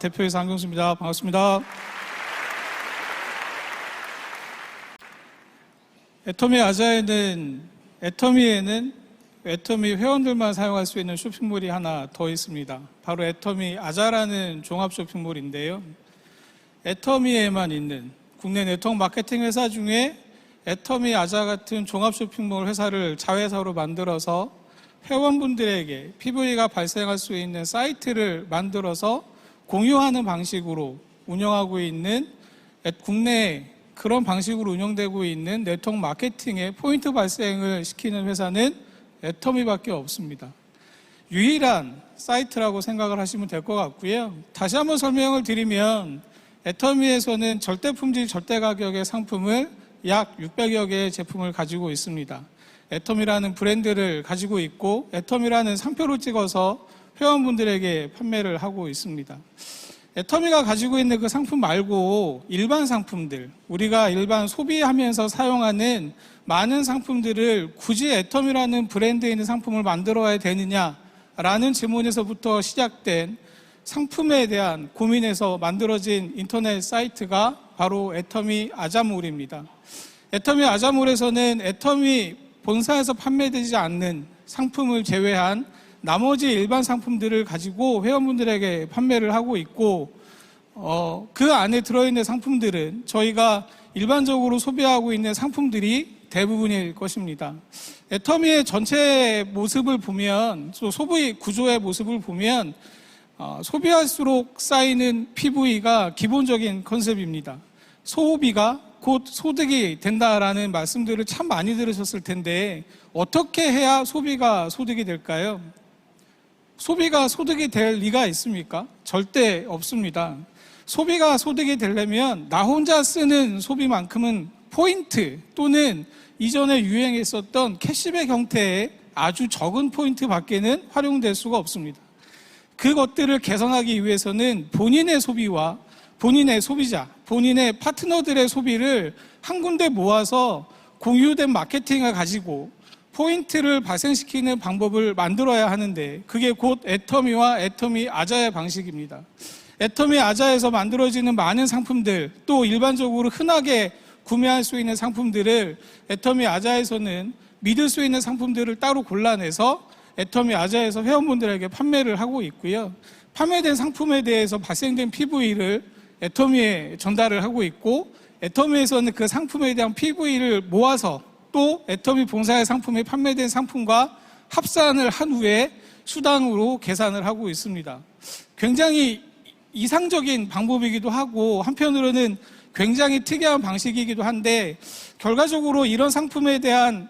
대표이사 한경수입니다. 반갑습니다. 애터미 아자에는 애터미에는 애터미 회원들만 사용할 수 있는 쇼핑몰이 하나 더 있습니다. 바로 애터미 아자라는 종합 쇼핑몰인데요. 애터미에만 있는 국내 네트워크 마케팅 회사 중에 애터미 아자 같은 종합 쇼핑몰 회사를 자회사로 만들어서 회원분들에게 PV가 발생할 수 있는 사이트를 만들어서 공유하는 방식으로 운영하고 있는 애- 국내에 그런 방식으로 운영되고 있는 네트워크 마케팅의 포인트 발생을 시키는 회사는 애터미밖에 없습니다. 유일한 사이트라고 생각을 하시면 될 것 같고요. 다시 한번 설명을 드리면 애터미에서는 절대 품질 절대 가격의 상품을 약 600여 개의 제품을 가지고 있습니다. 애터미라는 브랜드를 가지고 있고 애터미라는 상표를 찍어서 회원분들에게 판매를 하고 있습니다. 애터미가 가지고 있는 그 상품 말고 일반 상품들, 우리가 일반 소비하면서 사용하는 많은 상품들을 굳이 애터미라는 브랜드에 있는 상품을 만들어야 되느냐라는 질문에서부터 시작된 상품에 대한 고민에서 만들어진 인터넷 사이트가 바로 애터미 아자몰입니다. 애터미 아자몰에서는 애터미 본사에서 판매되지 않는 상품을 제외한 나머지 일반 상품들을 가지고 회원분들에게 판매를 하고 있고 어, 그 안에 들어있는 상품들은 저희가 일반적으로 소비하고 있는 상품들이 대부분일 것입니다. 애터미의 전체 모습을 보면 또 소비 구조의 모습을 보면 어, 소비할수록 쌓이는 PV가 기본적인 컨셉입니다. 소비가 곧 소득이 된다라는 말씀들을 참 많이 들으셨을 텐데 어떻게 해야 소비가 소득이 될까요? 소비가 소득이 될 리가 있습니까? 절대 없습니다. 소비가 소득이 되려면 나 혼자 쓰는 소비만큼은 포인트 또는 이전에 유행했었던 캐시백 형태의 아주 적은 포인트 밖에는 활용될 수가 없습니다. 그것들을 개선하기 위해서는 본인의 소비와 본인의 소비자, 본인의 파트너들의 소비를 한 군데 모아서 공유된 마케팅을 가지고 포인트를 발생시키는 방법을 만들어야 하는데 그게 곧 애터미와 애터미 아자의 방식입니다. 애터미 아자에서 만들어지는 많은 상품들 또 일반적으로 흔하게 구매할 수 있는 상품들을 애터미 아자에서는 믿을 수 있는 상품들을 따로 골라내서 애터미 아자에서 회원분들에게 판매를 하고 있고요. 판매된 상품에 대해서 발생된 PV를 애터미에 전달을 하고 있고 애터미에서는 그 상품에 대한 PV를 모아서 또 애터미 본사의 상품이 판매된 상품과 합산을 한 후에 수당으로 계산을 하고 있습니다. 굉장히 이상적인 방법이기도 하고 한편으로는 굉장히 특이한 방식이기도 한데 결과적으로 이런 상품에 대한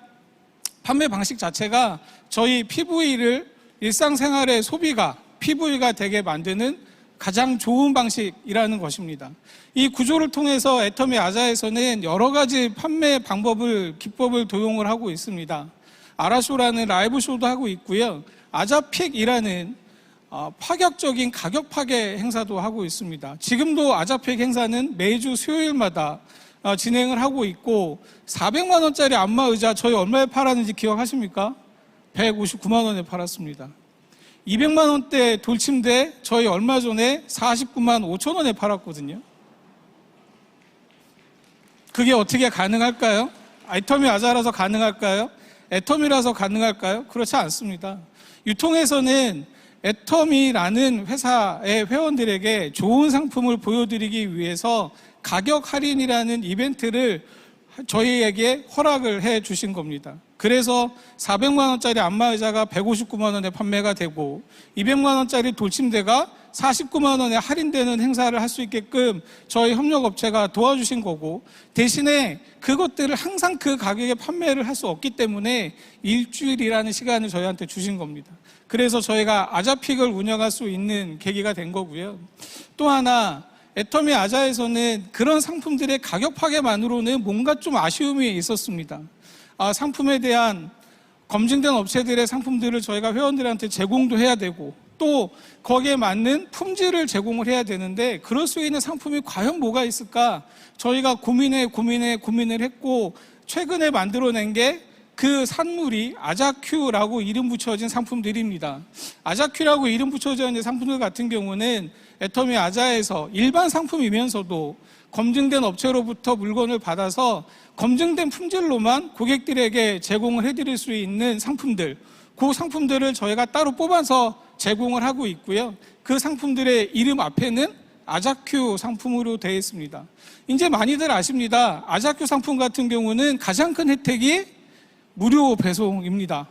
판매 방식 자체가 저희 PV를 일상생활의 소비가 PV가 되게 만드는 가장 좋은 방식이라는 것입니다. 이 구조를 통해서 애터미 아자에서는 여러 가지 판매 방법을 기법을 도용을 하고 있습니다. 아라쇼라는 라이브 쇼도 하고 있고요. 아자픽이라는 어, 파격적인 가격 파괴 행사도 하고 있습니다. 지금도 아자픽 행사는 매주 수요일마다 어, 진행을 하고 있고 400만 원짜리 안마 의자 저희 얼마에 팔았는지 기억하십니까? 159만 원에 팔았습니다. 200만 원대 돌침대 저희 얼마 전에 49만 5천 원에 팔았거든요. 그게 어떻게 가능할까요? 애터미 아자라서 가능할까요? 애터미라서 가능할까요? 그렇지 않습니다. 유통에서는 애터미라는 회사의 회원들에게 좋은 상품을 보여드리기 위해서 가격 할인이라는 이벤트를 저희에게 허락을 해 주신 겁니다. 그래서 400만 원짜리 안마 의자가 159만 원에 판매가 되고 200만 원짜리 돌침대가 49만 원에 할인되는 행사를 할 수 있게끔 저희 협력업체가 도와주신 거고 대신에 그것들을 항상 그 가격에 판매를 할 수 없기 때문에 일주일이라는 시간을 저희한테 주신 겁니다. 그래서 저희가 아자픽을 운영할 수 있는 계기가 된 거고요. 또 하나 애터미 아자에서는 그런 상품들의 가격 파괴만으로는 뭔가 좀 아쉬움이 있었습니다. 아, 상품에 대한 검증된 업체들의 상품들을 저희가 회원들한테 제공도 해야 되고 또 거기에 맞는 품질을 제공을 해야 되는데 그럴 수 있는 상품이 과연 뭐가 있을까 저희가 고민에 고민에 고민을 했고 최근에 만들어낸 게 그 산물이 아자큐라고 이름 붙여진 상품들입니다. 아자큐라고 이름 붙여져 있는 상품들 같은 경우는 애터미 아자에서 일반 상품이면서도 검증된 업체로부터 물건을 받아서 검증된 품질로만 고객들에게 제공을 해드릴 수 있는 상품들, 그 상품들을 저희가 따로 뽑아서 제공을 하고 있고요. 그 상품들의 이름 앞에는 아자큐 상품으로 되어 있습니다. 이제 많이들 아십니다. 아자큐 상품 같은 경우는 가장 큰 혜택이 무료 배송입니다.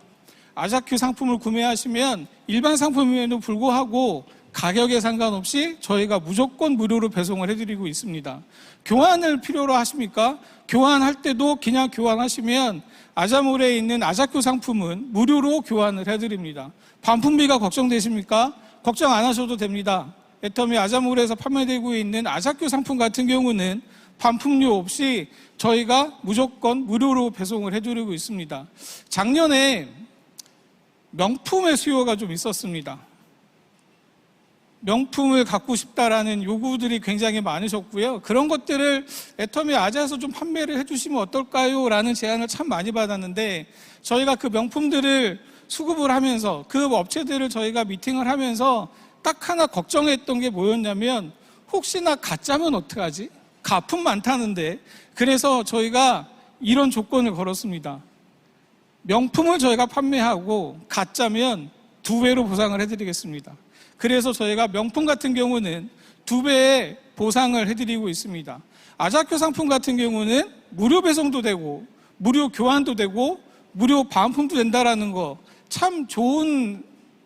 아자큐 상품을 구매하시면 일반 상품임에도 불구하고 가격에 상관없이 저희가 무조건 무료로 배송을 해드리고 있습니다. 교환을 필요로 하십니까? 교환할 때도 그냥 교환하시면 아자몰에 있는 아자큐 상품은 무료로 교환을 해드립니다. 반품비가 걱정되십니까? 걱정 안 하셔도 됩니다. 애터미 아자몰에서 판매되고 있는 아자큐 상품 같은 경우는 반품료 없이 저희가 무조건 무료로 배송을 해드리고 있습니다. 작년에 명품의 수요가 좀 있었습니다. 명품을 갖고 싶다라는 요구들이 굉장히 많으셨고요. 그런 것들을 애터미 아자에서 좀 판매를 해주시면 어떨까요? 라는 제안을 참 많이 받았는데 저희가 그 명품들을 수급을 하면서 그 업체들을 저희가 미팅을 하면서 딱 하나 걱정했던 게 뭐였냐면 혹시나 가짜면 어떡하지? 가품 많다는데 그래서 저희가 이런 조건을 걸었습니다. 명품을 저희가 판매하고 가짜면 두 배로 보상을 해드리겠습니다. 그래서 저희가 명품 같은 경우는 두 배의 보상을 해드리고 있습니다. 아자큐 상품 같은 경우는 무료 배송도 되고 무료 교환도 되고 무료 반품도 된다라는 거 참 좋은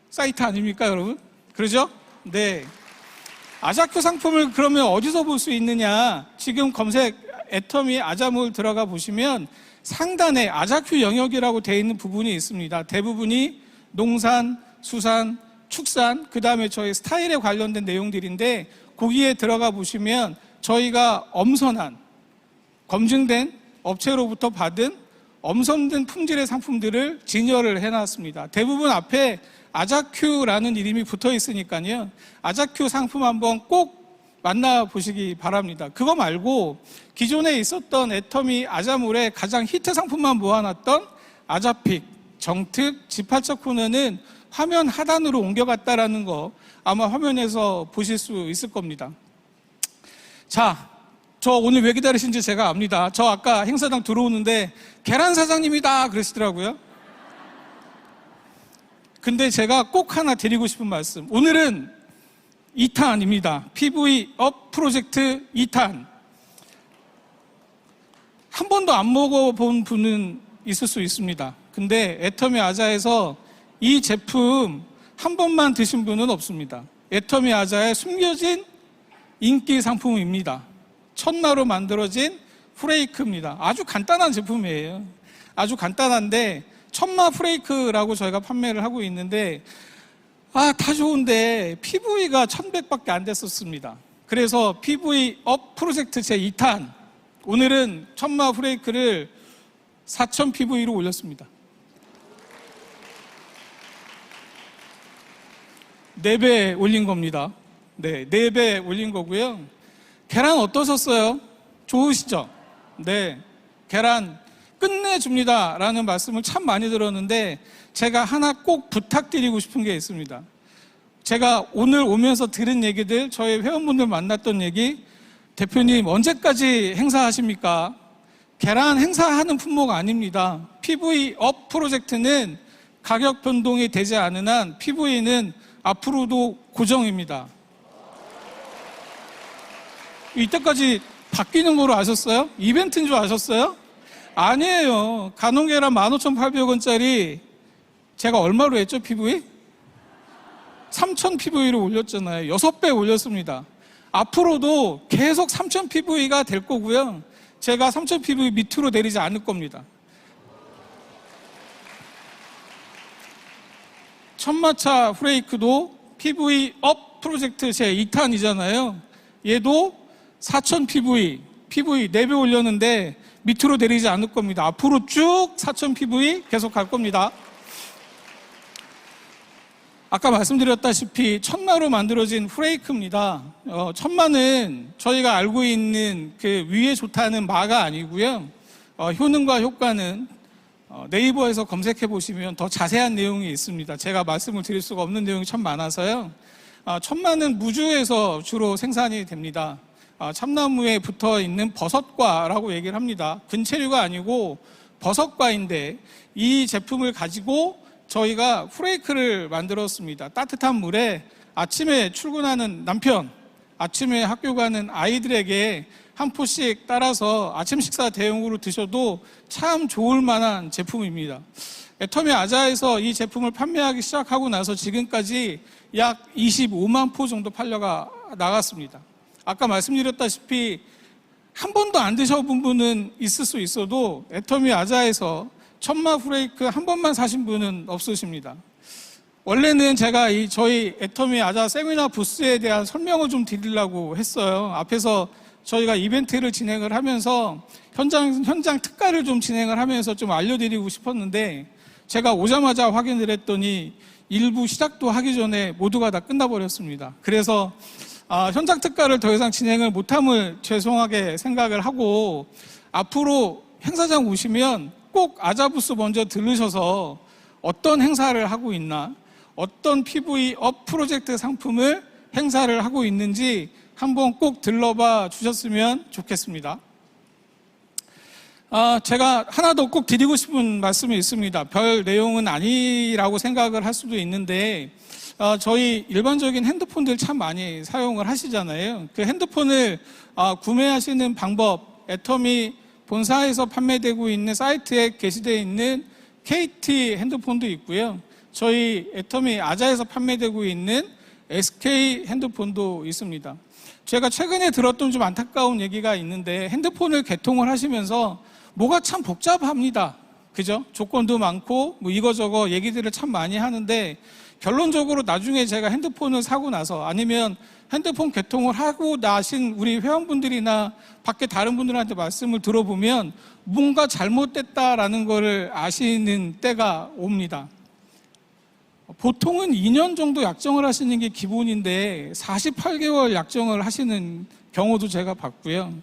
사이트 아닙니까, 여러분? 그러죠? 네. 아자큐 상품을 그러면 어디서 볼 수 있느냐? 지금 검색 애터미 아자몰 들어가 보시면 상단에 아자큐 영역이라고 되어 있는 부분이 있습니다. 대부분이 농산, 수산, 축산, 그 다음에 저희 스타일에 관련된 내용들인데 거기에 들어가 보시면 저희가 엄선한 검증된 업체로부터 받은 엄선된 품질의 상품들을 진열을 해놨습니다. 대부분 앞에 아자큐라는 이름이 붙어 있으니까요. 아자큐 상품 한번 꼭 만나보시기 바랍니다. 그거 말고 기존에 있었던 애터미 아자몰의 가장 히트 상품만 모아놨던 아자픽, 정특, 지팔적 코너는 화면 하단으로 옮겨갔다라는 거 아마 화면에서 보실 수 있을 겁니다. 자, 저 오늘 왜 기다리신지 제가 압니다. 저 아까 행사장 들어오는데 계란 사장님이다 그러시더라고요. 근데 제가 꼭 하나 드리고 싶은 말씀. 오늘은 2탄입니다. PV 업 프로젝트 2탄. 한 번도 안 먹어본 분은 있을 수 있습니다. 근데 애터미 아자에서 이 제품 한 번만 드신 분은 없습니다. 애터미 아자의 숨겨진 인기 상품입니다. 첫나로 만들어진 프레이크입니다. 아주 간단한 제품이에요. 아주 간단한데 천마 프레이크라고 저희가 판매를 하고 있는데 아, 다 좋은데 PV가 1100밖에 안 됐었습니다. 그래서 PV 업 프로젝트 제 2탄 오늘은 천마 프레이크를 4000 PV로 올렸습니다. 4배 올린 겁니다. 네, 4배 올린 거고요. 계란 어떠셨어요? 좋으시죠? 네. 계란 끝내줍니다. 라는 말씀을 참 많이 들었는데 제가 하나 꼭 부탁드리고 싶은 게 있습니다. 제가 오늘 오면서 들은 얘기들, 저희 회원분들 만났던 얘기, 대표님 언제까지 행사하십니까? 계란 행사하는 품목 아닙니다. PV 업 프로젝트는 가격 변동이 되지 않은 한 PV는 앞으로도 고정입니다. 이때까지 바뀌는 거로 아셨어요? 이벤트인 줄 아셨어요? 아니에요. 간홍계란 15,800원짜리 제가 얼마로 했죠, PV? 3,000 PV로 올렸잖아요. 6배 올렸습니다. 앞으로도 계속 3,000 PV가 될 거고요. 제가 3,000 PV 밑으로 내리지 않을 겁니다. 천마차 후레이크도 PV 업 프로젝트 제 2탄이잖아요. 얘도 4,000 PV, PV 4배 올렸는데 밑으로 내리지 않을 겁니다. 앞으로 쭉4,000 PV 계속 갈 겁니다. 아까 말씀드렸다시피 천마로 만들어진 프레이크입니다. 어, 천마는 저희가 알고 있는 그 위에 좋다는 마가 아니고요. 어, 효능과 효과는 어, 네이버에서 검색해 보시면 더 자세한 내용이 있습니다. 제가 말씀을 드릴 수가 없는 내용이 참 많아서요. 아, 천마는 무주에서 주로 생산이 됩니다. 아, 참나무에 붙어 있는 버섯과라고 얘기를 합니다. 근체류가 아니고 버섯과인데 이 제품을 가지고 저희가 프레이크를 만들었습니다. 따뜻한 물에 아침에 출근하는 남편, 아침에 학교 가는 아이들에게 한 포씩 따라서 아침 식사 대용으로 드셔도 참 좋을 만한 제품입니다. 애터미 아자에서 이 제품을 판매하기 시작하고 나서 지금까지 약 25만 포 정도 팔려가 나갔습니다. 아까 말씀드렸다시피 한 번도 안 드셔본 분은 있을 수 있어도 애터미 아자에서 천마 프레이크 한 번만 사신 분은 없으십니다. 원래는 제가 이 저희 애터미 아자 세미나 부스에 대한 설명을 좀 드리려고 했어요. 앞에서 저희가 이벤트를 진행을 하면서 현장 현장 특가를 좀 진행을 하면서 좀 알려드리고 싶었는데 제가 오자마자 확인을 했더니 일부 시작도 하기 전에 모두가 다 끝나버렸습니다. 그래서 아, 현장 특가를 더 이상 진행을 못함을 죄송하게 생각을 하고 앞으로 행사장 오시면 꼭 아자부스 먼저 들르셔서 어떤 행사를 하고 있나 어떤 PV 업 프로젝트 상품을 행사를 하고 있는지 한번 꼭 들러봐 주셨으면 좋겠습니다. 아, 제가 하나 더 꼭 드리고 싶은 말씀이 있습니다. 별 내용은 아니라고 생각을 할 수도 있는데, 아, 저희 일반적인 핸드폰들 참 많이 사용을 하시잖아요. 그 핸드폰을 아, 구매하시는 방법, 애터미 본사에서 판매되고 있는 사이트에 게시되어 있는 KT 핸드폰도 있고요. 저희 애터미 아자에서 판매되고 있는 SK 핸드폰도 있습니다. 제가 최근에 들었던 좀 안타까운 얘기가 있는데 핸드폰을 개통을 하시면서 뭐가 참 복잡합니다. 그죠? 조건도 많고 뭐 이거저거 얘기들을 참 많이 하는데 결론적으로 나중에 제가 핸드폰을 사고 나서 아니면 핸드폰 개통을 하고 나신 우리 회원분들이나 밖에 다른 분들한테 말씀을 들어보면 뭔가 잘못됐다라는 거를 아시는 때가 옵니다. 보통은 2년 정도 약정을 하시는 게 기본인데 48개월 약정을 하시는 경우도 제가 봤고요.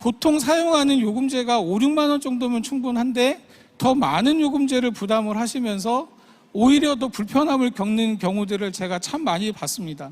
보통 사용하는 요금제가 5, 6만 원 정도면 충분한데 더 많은 요금제를 부담을 하시면서 오히려 더 불편함을 겪는 경우들을 제가 참 많이 봤습니다.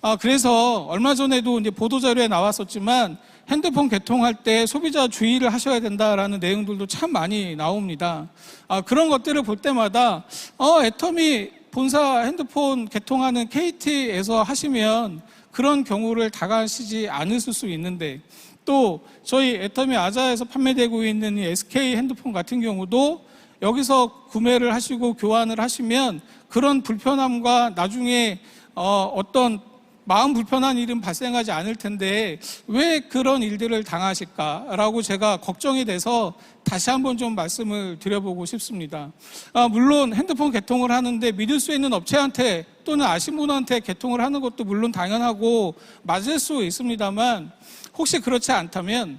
아, 그래서 얼마 전에도 이제 보도자료에 나왔었지만 핸드폰 개통할 때 소비자 주의를 하셔야 된다라는 내용들도 참 많이 나옵니다. 아, 그런 것들을 볼 때마다, 어, 애터미 본사 핸드폰 개통하는 KT에서 하시면 그런 경우를 다가시지 않으실 수 있는데 또 저희 애터미 아자에서 판매되고 있는 이 SK 핸드폰 같은 경우도 여기서 구매를 하시고 교환을 하시면 그런 불편함과 나중에 어, 어떤 마음 불편한 일은 발생하지 않을 텐데 왜 그런 일들을 당하실까라고 제가 걱정이 돼서 다시 한번 좀 말씀을 드려보고 싶습니다. 아, 물론 핸드폰 개통을 하는데 믿을 수 있는 업체한테 또는 아신 분한테 개통을 하는 것도 물론 당연하고 맞을 수 있습니다만 혹시 그렇지 않다면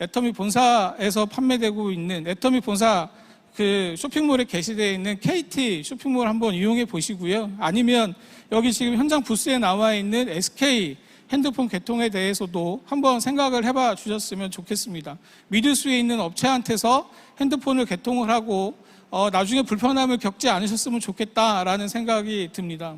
애터미 본사에서 판매되고 있는 애터미 본사 그 쇼핑몰에 게시되어 있는 KT 쇼핑몰 한번 이용해 보시고요. 아니면 여기 지금 현장 부스에 나와 있는 SK 핸드폰 개통에 대해서도 한번 생각을 해봐 주셨으면 좋겠습니다. 믿을 수 있는 업체한테서 핸드폰을 개통을 하고 어, 나중에 불편함을 겪지 않으셨으면 좋겠다라는 생각이 듭니다.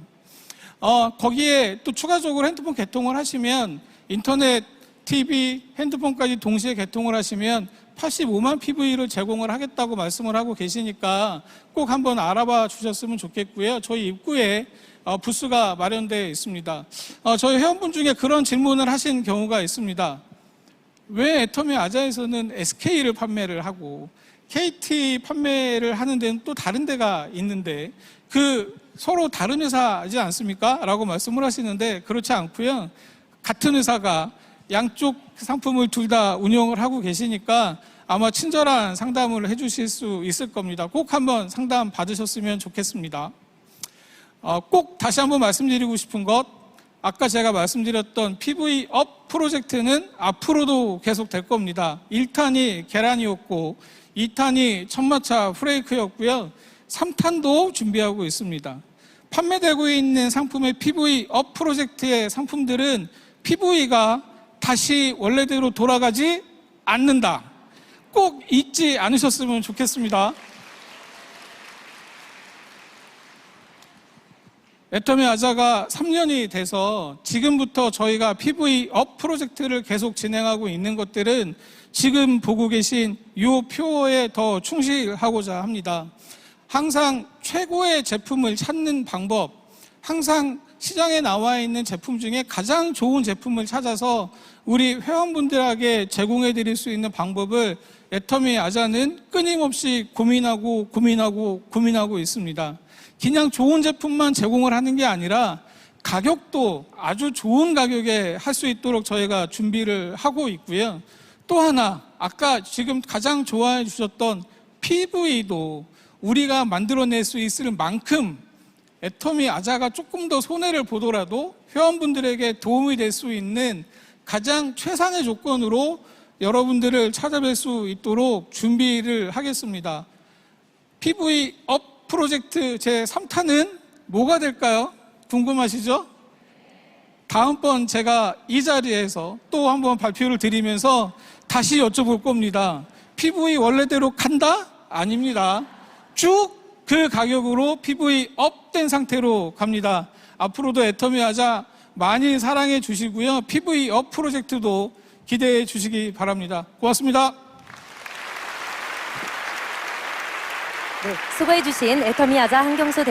어, 거기에 또 추가적으로 핸드폰 개통을 하시면 인터넷, TV, 핸드폰까지 동시에 개통을 하시면 85만 PV를 제공을 하겠다고 말씀을 하고 계시니까 꼭 한번 알아봐 주셨으면 좋겠고요. 저희 입구에 어, 부스가 마련되어 있습니다. 어, 저희 회원분 중에 그런 질문을 하신 경우가 있습니다. 왜 애터미 아자에서는 SK를 판매를 하고 KT 판매를 하는 데는 또 다른 데가 있는데 그 서로 다른 회사지 않습니까? 라고 말씀을 하시는데 그렇지 않고요. 같은 회사가 양쪽 상품을 둘 다 운영을 하고 계시니까 아마 친절한 상담을 해주실 수 있을 겁니다. 꼭 한번 상담 받으셨으면 좋겠습니다. 어, 꼭 다시 한번 말씀드리고 싶은 것, 아까 제가 말씀드렸던 PV 업 프로젝트는 앞으로도 계속 될 겁니다. 1탄이 계란이었고, 2탄이 천마차 프레이크였고요. 3탄도 준비하고 있습니다. 판매되고 있는 상품의 PV 업 프로젝트의 상품들은 PV가 다시 원래대로 돌아가지 않는다. 꼭 잊지 않으셨으면 좋겠습니다. 애터미 아자가 3년이 돼서 지금부터 저희가 PV 업 프로젝트를 계속 진행하고 있는 것들은 지금 보고 계신 이 표에 더 충실하고자 합니다. 항상 최고의 제품을 찾는 방법, 항상 시장에 나와 있는 제품 중에 가장 좋은 제품을 찾아서 우리 회원분들에게 제공해 드릴 수 있는 방법을 애터미 아자는 끊임없이 고민하고 고민하고 고민하고 있습니다. 그냥 좋은 제품만 제공을 하는 게 아니라 가격도 아주 좋은 가격에 할 수 있도록 저희가 준비를 하고 있고요. 또 하나, 아까 지금 가장 좋아해 주셨던 PV도 우리가 만들어낼 수 있을 만큼 애터미 아자가 조금 더 손해를 보더라도 회원분들에게 도움이 될 수 있는 가장 최상의 조건으로 여러분들을 찾아뵐 수 있도록 준비를 하겠습니다. PV 업 프로젝트 제 3탄은 뭐가 될까요? 궁금하시죠? 다음번 제가 이 자리에서 또 한번 발표를 드리면서 다시 여쭤볼 겁니다. PV 원래대로 간다? 아닙니다. 쭉 그 가격으로 PV 업된 상태로 갑니다. 앞으로도 애터미 하자 많이 사랑해 주시고요. PV 업 프로젝트도 기대해 주시기 바랍니다. 고맙습니다. 네, 수고해 주신 애터미 아자 한경소 대